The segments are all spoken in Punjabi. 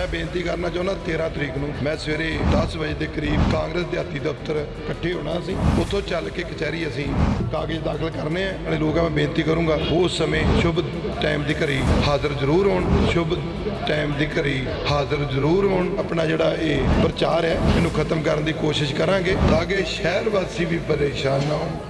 ਮੈਂ ਬੇਨਤੀ ਕਰਨਾ ਚਾਹੁੰਦਾ 13 ਤਰੀਕ ਨੂੰ ਮੈਂ ਸਵੇਰੇ 10 ਵਜੇ ਦੇ ਕਰੀਬ ਕਾਂਗਰਸ ਦਿਹਾਤੀ ਦਫ਼ਤਰ ਇਕੱਠੇ ਹੋਣਾ ਸੀ। ਉੱਥੋਂ ਚੱਲ ਕੇ ਕਚਹਿਰੀ ਅਸੀਂ ਕਾਗਜ਼ ਦਾਖਲ ਕਰਨੇ ਆ। ਨਾਲੇ ਲੋਕਾਂ ਮੈਂ ਬੇਨਤੀ ਕਰੂੰਗਾ, ਉਸ ਸਮੇਂ ਸ਼ੁਭ ਟਾਈਮ ਦੀ ਘੜੀ ਹਾਜ਼ਰ ਜ਼ਰੂਰ ਹੋਣ। ਸ਼ੁਭ ਟਾਈਮ ਦੀ ਘੜੀ ਹਾਜ਼ਰ ਜ਼ਰੂਰ ਹੋਣ। ਆਪਣਾ ਜਿਹੜਾ ਇਹ ਪ੍ਰਚਾਰ ਹੈ, ਇਹਨੂੰ ਖਤਮ ਕਰਨ ਦੀ ਕੋਸ਼ਿਸ਼ ਕਰਾਂਗੇ, ਤਾਂ ਕਿ ਸ਼ਹਿਰ ਵਾਸੀ ਵੀ ਪਰੇਸ਼ਾਨ ਨਾ ਹੋਣ।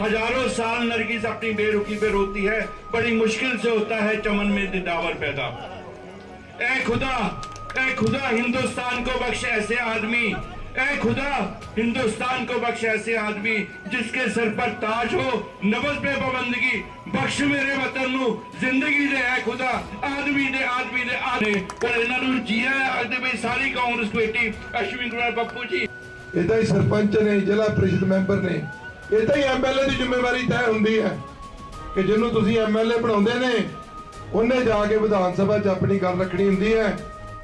हजारों साल नरगिस अपनी बेरुखी पे रोती है बड़ी मुश्किल से होता है चमन में दिदावर पैदा ए खुदा ए खुदा हिंदुस्तान को बख्श ऐसे आदमी ए खुदा हिंदुस्तान को बख्श ऐसे आदमी जिसके सर पर ताज हो नबज पे पाबंदगी बख्श मेरे वतन ਨੂੰ ਜ਼ਿੰਦਗੀ ਦੇ ਹੈ ਖੁਦਾ ਆਦਮੀ ਦੇ ਆਦਮੀ ਦੇ ਆਦਮੀ ਪਰ ਇਹਨਾਂ ਨੂੰ ਜੀਆ ਅੱਜ ਦੇ ਸਾਰੀ ਕਾਂਗਰਸ ਕਮੇਟੀ ਅਸ਼ਵਿਨ ਕੁਮਾਰ ਬੱਪੂ ਜੀ ਇਦਾਂ ਹੀ ਸਰਪੰਚ ਨੇ ਜ਼ਿਲ੍ਹਾ ਪ੍ਰੀਸ਼ਦ ਮੈਂਬਰ ਨੇ ਇਦਾਂ ਹੀ ਐਮਐਲਏ ਦੀ ਜ਼ਿੰਮੇਵਾਰੀ ਤੈਅ ਹੁੰਦੀ ਹੈ ਕਿ ਜਿਹਨੂੰ ਤੁਸੀਂ ਐਮਐਲਏ ਬਣਾਉਂਦੇ ਨੇ ਉਹਨੇ ਜਾ ਕੇ ਵਿਧਾਨ ਸਭਾ 'ਚ ਆਪਣੀ ਗੱਲ ਰੱਖਣੀ ਹੁੰਦੀ ਹੈ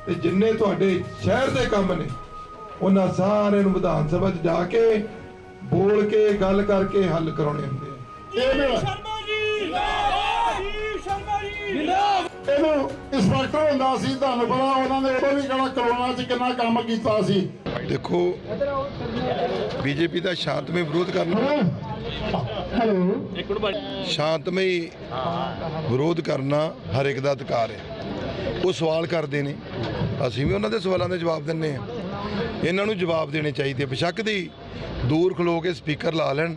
ਤੇ ਜਿੰਨੇ ਤੁਹਾਡੇ ਸ਼ਹਿਰ ਦੇ ਕੰਮ ਨੇ ਉਹਨਾਂ ਸਾਰਿਆਂ ਨੂੰ ਵਿਧਾਨ ਸਭਾ 'ਚ ਜਾ ਕੇ ਬੋਲ ਕੇ ਗੱਲ ਕਰਕੇ ਹੱਲ ਕਰਾਉਣੇ ਹੁੰਦੇ ਆ। ਇਹਨੂੰ ਸ਼ਰਮਾ ਜੀ ਸ਼ਰਮਾ ਜੀ। ਇਹਨੂੰ ਇੰਸਪੈਕਟਰ ਹੁੰਦਾ ਸੀ ਤੁਹਾਨੂੰ ਪਤਾ ਉਹਨਾਂ ਨੇ ਉਦੋਂ ਵੀ ਕਿਹੜਾ ਕਰੋਨਾ 'ਚ ਕਿੰਨਾ ਕੰਮ ਕੀਤਾ ਸੀ। ਦੇਖੋ, ਬੀਜੇਪੀ ਦਾ ਸ਼ਾਂਤਮਈ ਵਿਰੋਧ ਕਰਨਾ ਸ਼ਾਂਤਮਈ ਵਿਰੋਧ ਕਰਨਾ ਹਰ ਇੱਕ ਦਾ ਅਧਿਕਾਰ ਹੈ। ਉਹ ਸਵਾਲ ਕਰਦੇ ਨੇ। ਅਸੀਂ ਵੀ ਉਹਨਾਂ ਦੇ ਸਵਾਲਾਂ ਦੇ ਜਵਾਬ ਦਿੰਨੇ ਆ ਇਹਨਾਂ ਨੂੰ ਜਵਾਬ ਦੇਣੇ ਚਾਹੀਦੇ ਬੇਸ਼ੱਕ ਦੀ ਦੂਰ ਖਲੋ ਕੇ ਸਪੀਕਰ ਲਾ ਲੈਣ।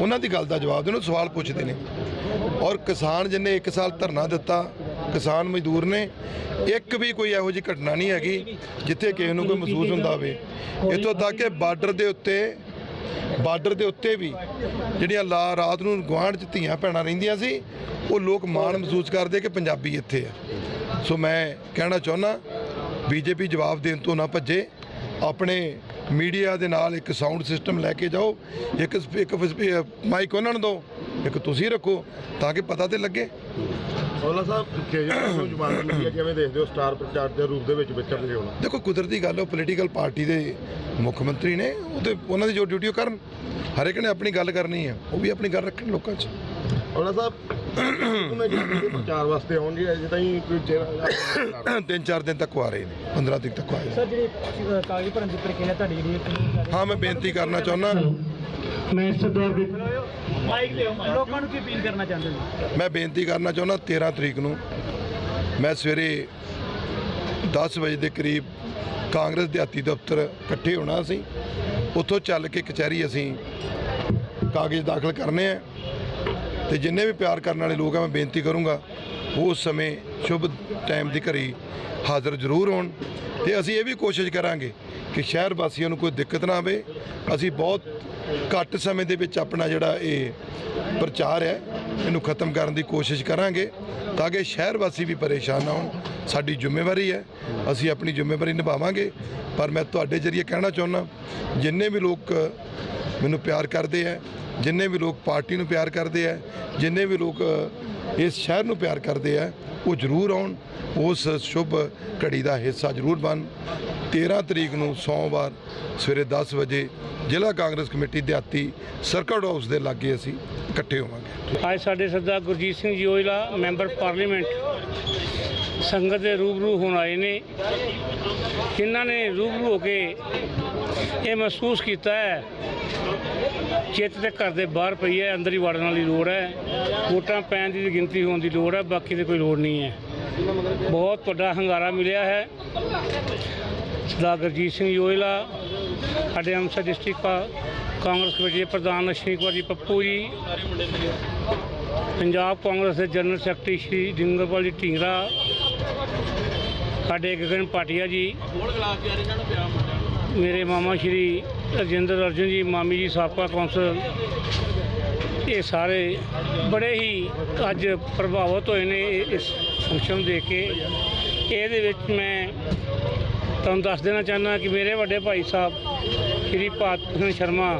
ਉਹਨਾਂ ਦੀ ਗੱਲ ਦਾ ਜਵਾਬ ਦੇਣ, ਉਹ ਸਵਾਲ ਪੁੱਛਦੇ ਨੇ। ਔਰ ਕਿਸਾਨ ਜਿੰਨੇ 1 ਸਾਲ ਧਰਨਾ ਦਿੱਤਾ ਕਿਸਾਨ ਮਜ਼ਦੂਰ ਨੇ, ਇੱਕ ਵੀ ਕੋਈ ਇਹੋ ਜਿਹੀ ਘਟਨਾ ਨਹੀਂ ਹੈਗੀ ਜਿੱਥੇ ਕਿਸੇ ਨੂੰ ਕੋਈ ਮਹਿਸੂਸ ਹੁੰਦਾ ਹੋਵੇ। ਇੱਥੋਂ ਤੱਕ ਕਿ ਬਾਰਡਰ ਦੇ ਉੱਤੇ, ਬਾਰਡਰ ਦੇ ਉੱਤੇ ਵੀ ਜਿਹੜੀਆਂ ਲਾ ਰਾਤ ਨੂੰ ਗੁਆਂਢ ਚ ਧੀਆਂ ਭੈਣਾਂ ਰਹਿੰਦੀਆਂ ਸੀ, ਉਹ ਲੋਕ ਮਾਣ ਮਹਿਸੂਸ ਕਰਦੇ ਕਿ ਪੰਜਾਬੀ ਇੱਥੇ ਆ। ਸੋ ਮੈਂ ਕਹਿਣਾ ਚਾਹੁੰਦਾ, ਬੀਜੇਪੀ ਜਵਾਬ ਦੇਣ ਤੋਂ ਨਾ ਭੱਜੇ, ਆਪਣੇ ਮੀਡੀਆ ਦੇ ਨਾਲ ਇੱਕ ਸਾਊਂਡ ਸਿਸਟਮ ਲੈ ਕੇ ਜਾਓ, ਇੱਕ ਇੱਕ ਮਾਈਕ ਉਹਨਾਂ ਨੂੰ ਦਿਓ, ਇੱਕ ਤੁਸੀਂ ਰੱਖੋ, ਤਾਂ ਕਿ ਪਤਾ ਤੇ ਲੱਗੇ। ਔਲਾ ਸਾਹਿਬ ਕੇਜਰੀਵਾਲ ਨੂੰ ਜਮਾਨ ਮਿਲੀ ਕਿਵੇਂ ਦੇਖਦੇ ਹੋ ਸਟਾਰ ਪ੍ਰਚਾਰ ਦੇ ਰੂਪ ਦੇ ਵਿੱਚ ਵਿਚਰਦੇ ਹੋਣਾ? ਦੇਖੋ ਕੁਦਰਤੀ ਗੱਲ ਹੈ, ਉਹ ਪੋਲੀਟੀਕਲ ਪਾਰਟੀ ਦੇ ਮੁੱਖ ਮੰਤਰੀ ਨੇ ਉਹ ਤੇ ਉਹਨਾਂ ਦੀ ਜੋ ਡਿਊਟੀ ਉਹ ਕਰਨ। ਹਰ ਇੱਕ ਨੇ ਆਪਣੀ ਗੱਲ ਕਰਨੀ ਹੈ ਉਹ ਵੀ ਆਪਣੀ ਗੱਲ ਰੱਖਣ ਲੋਕਾਂ 'ਚ। ਔਲਾ ਸਾਹਿਬ ਉਹਨਾਂ ਜਿਹੜੇ ਪ੍ਰਚਾਰ ਵਾਸਤੇ ਆਉਣਗੇ ਅਜੇ ਤਾਈਂ ਕੋਈ ਚਿਹਰਾ ਤਿੰਨ ਚਾਰ ਦਿਨ ਤੱਕ ਆ ਰਹੇ ਨੇ 15 ਤਰੀਕ ਤੱਕ ਆ ਰਹੇ। ਸਰ ਜਿਹੜੀ ਕਾਗਜ਼ ਭਰਨ ਦੀ ਪ੍ਰਕਿਰਿਆ ਤੁਹਾਡੀ ਜਿਹੜੀ ਹੈ ਹਾਂ ਮੈਂ ਬੇਨਤੀ ਕਰਨਾ ਚਾਹੁੰਦਾ ਮੈਂ ਸਰਦਾਰ ਦੇ ਮਾਈਕ ਲਿਓ ਲੋਕਾਂ ਨੂੰ ਕੀ ਅਪੀਲ ਕਰਨਾ ਚਾਹੁੰਦੇ ਨੇ ਮੈਂ ਬੇਨਤੀ ਕਰਨਾ ਚਾਹੁੰਦਾ 13 ਤਰੀਕ ਨੂੰ। ਮੈਂ ਸਵੇਰੇ 10 ਵਜੇ ਦੇ ਕਰੀਬ ਕਾਂਗਰਸ ਦਿਹਾਤੀ ਦਫ਼ਤਰ ਇਕੱਠੇ ਹੋਣਾ ਸੀ। ਉੱਥੋਂ ਚੱਲ ਕੇ ਕਚਹਿਰੀ ਅਸੀਂ ਕਾਗਜ਼ ਦਾਖਲ ਕਰਨੇ ਆ। ਤੇ ਜਿੰਨੇ ਵੀ ਪਿਆਰ ਕਰਨ ਵਾਲੇ ਲੋਕ ਆ ਮੈਂ ਬੇਨਤੀ ਕਰੂੰਗਾ ਉਸ ਸਮੇਂ ਸ਼ੁਭ ਟਾਈਮ ਦੀ ਘੜੀ ਹਾਜ਼ਰ ਜ਼ਰੂਰ ਹੋਣ। ਤੇ ਅਸੀਂ ਇਹ ਵੀ ਕੋਸ਼ਿਸ਼ ਕਰਾਂਗੇ ਕਿ ਸ਼ਹਿਰ ਵਾਸੀਆਂ ਨੂੰ ਕੋਈ ਦਿੱਕਤ ਨਾ ਆਵੇ। ਅਸੀਂ ਬਹੁਤ ਘੱਟ ਸਮੇਂ ਦੇ ਵਿੱਚ ਆਪਣਾ ਜਿਹੜਾ ਇਹ ਪ੍ਰਚਾਰ ਹੈ, ਇਹਨੂੰ ਖਤਮ ਕਰਨ ਦੀ ਕੋਸ਼ਿਸ਼ ਕਰਾਂਗੇ, ਤਾਂ ਕਿ ਸ਼ਹਿਰ ਵਾਸੀ ਵੀ ਪਰੇਸ਼ਾਨ ਨਾ ਹੋਣ। ਸਾਡੀ ਜ਼ਿੰਮੇਵਾਰੀ ਹੈ, ਅਸੀਂ ਆਪਣੀ ਜ਼ਿੰਮੇਵਾਰੀ ਨਿਭਾਵਾਂਗੇ। ਪਰ ਮੈਂ ਤੁਹਾਡੇ ਜਰੀਏ ਕਹਿਣਾ ਚਾਹੁੰਦਾ, ਜਿੰਨੇ ਵੀ ਲੋਕ ਮੈਨੂੰ ਪਿਆਰ ਕਰਦੇ ਆ ਜਿੰਨੇ ਵੀ ਲੋਕ ਪਾਰਟੀ ਨੂੰ ਪਿਆਰ ਕਰਦੇ ਆ ਜਿੰਨੇ ਵੀ ਲੋਕ ਇਸ ਸ਼ਹਿਰ ਨੂੰ ਪਿਆਰ ਕਰਦੇ ਆ ਉਹ ਜ਼ਰੂਰ ਆਉਣ। ਉਸ ਸ਼ੁਭ ਘੜੀ ਦਾ ਹਿੱਸਾ ਜ਼ਰੂਰ ਬਣ। 13 ਤਰੀਕ ਨੂੰ ਸੋਮਵਾਰ ਸਵੇਰੇ 10 ਵਜੇ ਜ਼ਿਲ੍ਹਾ ਕਾਂਗਰਸ ਕਮੇਟੀ ਦਿਹਾਤੀ ਸਰਕਟ ਹਾਊਸ ਦੇ ਲਾਗੇ ਅਸੀਂ ਇਕੱਠੇ ਹੋਵਾਂਗੇ। ਅੱਜ ਸਾਡੇ ਸਰਦਾਰ ਗੁਰਜੀਤ ਸਿੰਘ ਜੀ ਔਜਲਾ ਮੈਂਬਰ ਪਾਰਲੀਮੈਂਟ ਸੰਗਤ ਦੇ ਰੂਬਰੂ ਹੋਣ ਆਏ ਨੇ। ਇਹਨਾਂ ਨੇ ਰੂਬਰੂ ਹੋ ਕੇ ਇਹ ਮਹਿਸੂਸ ਕੀਤਾ ਹੈ, ਚਿੱਤ ਤੇ ਘਰ ਦੇ ਬਾਹਰ ਪਈ ਹੈ, ਅੰਦਰ ਹੀ ਵੜਨ ਵਾਲੀ ਲੋੜ ਹੈ। ਵੋਟਾਂ ਪੈਣ ਦੀ ਗਿਣਤੀ ਹੋਣ ਦੀ ਲੋੜ ਹੈ, ਬਾਕੀ ਤੇ ਕੋਈ ਲੋੜ ਨਹੀਂ ਹੈ। ਬਹੁਤ ਵੱਡਾ ਹੰਗਾਰਾ ਮਿਲਿਆ ਹੈ। ਸਰਦਾਰ ਗੁਰਜੀਤ ਸਿੰਘ ਯੋਇਲਾ ਸਾਡੇ ਅੰਮ੍ਰਿਤਸਰ ਡਿਸਟ੍ਰਿਕਟ ਕਾ- ਕਾਂਗਰਸ ਕਮੇਟੀ ਦੇ ਪ੍ਰਧਾਨ ਅਸ਼ਵਨੀ ਕੁਮਾਰ ਜੀ ਪੱਪੂ ਜੀ, ਪੰਜਾਬ ਕਾਂਗਰਸ ਦੇ ਜਨਰਲ ਸੈਕਟਰੀ ਸ਼੍ਰੀ ਡਿੰਗਰਪਾਲ ਜੀ ਢੀਂਗਰਾ, ਸਾਡੇ ਗਗਨ ਪਾਟਿਆ ਜੀ, ਮੇਰੇ ਮਾਮਾ ਸ਼੍ਰੀ ਰਜਿੰਦਰ ਅਰਜਨ ਜੀ, ਮਾਮੀ ਜੀ, ਸਾਬਕਾ ਕੌਂਸਲ ਇਹ ਸਾਰੇ ਬੜੇ ਹੀ ਅੱਜ ਪ੍ਰਭਾਵਿਤ ਹੋਏ ਨੇ ਇਹ- ਇਸ ਫੰਕਸ਼ਨ ਨੂੰ ਦੇਖ ਕੇ। ਇਹਦੇ ਵਿੱਚ ਮੈਂ ਤੁਹਾਨੂੰ ਦੱਸ ਦੇਣਾ ਚਾਹੁੰਦਾ ਕਿ ਮੇਰੇ ਵੱਡੇ ਭਾਈ ਸਾਹਿਬ, ਸ਼੍ਰੀ ਭਾਰਤ ਸ਼ਰਮਾ,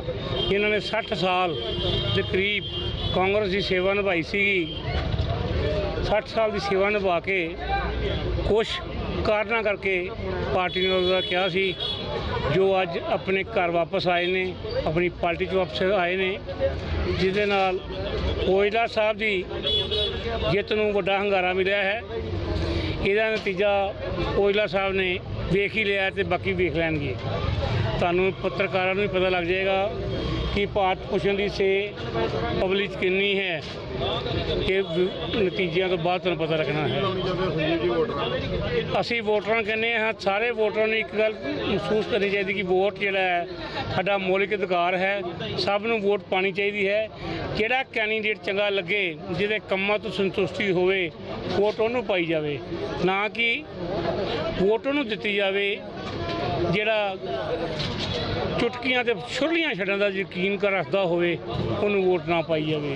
ਜਿਨ੍ਹਾਂ ਨੇ 60 ਸਾਲ ਦੇ ਕਰੀਬ ਕਾਂਗਰਸ ਦੀ ਸੇਵਾ ਨਿਭਾਈ ਸੀਗੀ 60 ਸਾਲ ਦੀ ਸੇਵਾ ਨਿਭਾ ਕੇ ਕੁਝ ਕਾਰਨਾਂ ਕਰਕੇ ਪਾਰਟੀ ਨੇ ਉਹਦਾ ਕਿਹਾ ਸੀ, ਜੋ ਅੱਜ ਆਪਣੇ ਘਰ ਵਾਪਸ ਆਏ ਨੇ, ਆਪਣੀ ਪਾਰਟੀ 'ਚ ਵਾਪਸ ਆਏ ਨੇ, ਜਿਹਦੇ ਨਾਲ ਕੋਇਲਾ ਸਾਹਿਬ ਦੀ ਜਿੱਤ ਨੂੰ ਵੱਡਾ ਹੰਗਾਰਾ ਮਿਲਿਆ ਹੈ। ਇਹਦਾ ਨਤੀਜਾ ਕੋਇਲਾ ਸਾਹਿਬ ਨੇ ਵੇਖ ਹੀ ਲਿਆ ਤੇ ਬਾਕੀ ਵੇਖ ਲੈਣਗੇ। ਤੁਹਾਨੂੰ ਪੱਤਰਕਾਰਾਂ ਨੂੰ ਵੀ ਪਤਾ ਲੱਗ ਜਾਏਗਾ ਕਿ ਭਾਰਤ ਭੂਸ਼ਣ ਦੀ ਸੇ ਪਬਲਿਕ ਕਿੰਨੀ ਹੈ। ਇਹ ਵ- ਨਤੀਜਿਆਂ ਤੋਂ ਬਾਅਦ ਤੁਹਾਨੂੰ ਪਤਾ ਲੱਗਣਾ ਹੈ। ਅਸੀਂ ਵੋਟਰਾਂ ਨੂੰ ਕਹਿੰਦੇ ਹਾਂ, ਸਾਰੇ ਵੋਟਰਾਂ ਨੂੰ ਇੱਕ ਗੱਲ ਮਹਿਸੂਸ ਕਰਨੀ ਚਾਹੀਦੀ ਕਿ ਵੋਟ ਜਿਹੜਾ ਹੈ, ਸਾਡਾ ਮੌਲਿਕ ਅਧਿਕਾਰ ਹੈ, ਸਭ ਨੂੰ ਵੋਟ ਪਾਣੀ ਚਾਹੀਦੀ ਹੈ। ਜਿਹੜਾ ਕੈਂਡੀਡੇਟ ਚੰਗਾ ਲੱਗੇ, ਜਿਹਦੇ ਕੰਮਾਂ ਤੋਂ ਸੰਤੁਸ਼ਟੀ ਹੋਵੇ, ਵੋਟ ਉਹਨੂੰ ਪਾਈ ਜਾਵੇ। ਨਾ ਕਿ ਵੋਟ ਉਹਨੂੰ ਦਿੱਤੀ ਜਾਵੇ, ਜਿਹੜਾ ਚੁਟਕੀਆਂ ਤੇ ਛੁਰਲੀਆਂ ਛੱਡਣ ਦਾ ਯਕੀਨ ਕਰ ਰੱਖਦਾ ਹੋਵੇ, ਉਹਨੂੰ ਵੋਟ ਨਾ ਪਾਈ ਜਾਵੇ।